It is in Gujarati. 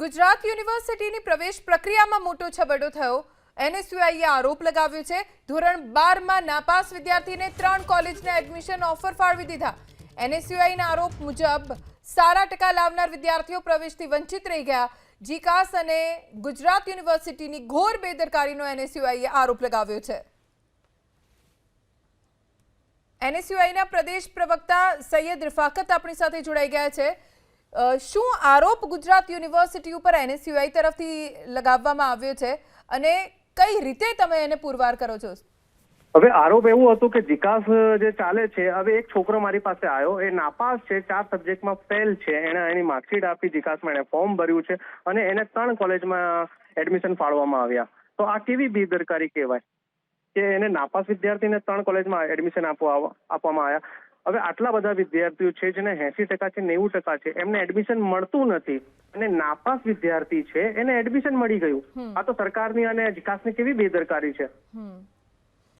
ગુજરાત યુનિવર્સિટીની પ્રવેશ પ્રક્રિયામાં મોટો છબડો થયો. એનએસયુઆઈએ આરોપ લગાવ્યો છે, ધોરણ બારમાં નાપાસ વિદ્યાર્થીને ત્રણ કોલેજના એડમિશન ઓફર ફાળવી દીધા. એનએસયુઆઈના આરોપ મુજબ સારા ટકા લાવનાર વિદ્યાર્થીઓ પ્રવેશથી વંચિત રહી ગયા. જીકાસ અને ગુજરાત યુનિવર્સિટીની ઘોર બેદરકારીનો એનએસયુઆઈએ આરોપ લગાવ્યો છે. એનએસયુઆઈના પ્રદેશ પ્રવક્તા સૈયદ રિફાકત આપણી સાથે જોડાઈ ગયા છે. શું આરોપ ગુજરાત યુનિવર્સિટી ઉપર એનએસયુઆઈ તરફથી લગાવવામાં આવ્યો છે? અને કઈ રીતે તમે એને પુરવાર કરો છો? હવે આરોપ એવું હતું કે વિકાસ જે ચાલે છે, હવે એક છોકરો મારી પાસે આવ્યો. એ નાપાસ છે, ચાર સબ્જેક્ટમાં ફેલ છે. એને એની માર્કશીટ આપી, વિકાસમાં એને ફોર્મ ભર્યું છે અને એને ત્રણ કોલેજમાં એડમિશન ફાળવામાં આવ્યા. તો આ કેવી બેદરકારી કહેવાય? કે એને નાપાસ વિદ્યાર્થીને ત્રણ કોલેજમાં એડમિશન આપવા, આપવામાં આવ્યા. હવે આટલા બધા વિદ્યાર્થીઓ છે જેને એસી ટકા છે નેવું ટકા છે એમને એડમિશન મળતું નથી અને નાપાસ વિદ્યાર્થી છે એને એડમિશન મળી ગયું. આ તો સરકારની અને વિકાસની કેવી બેદરકારી છે.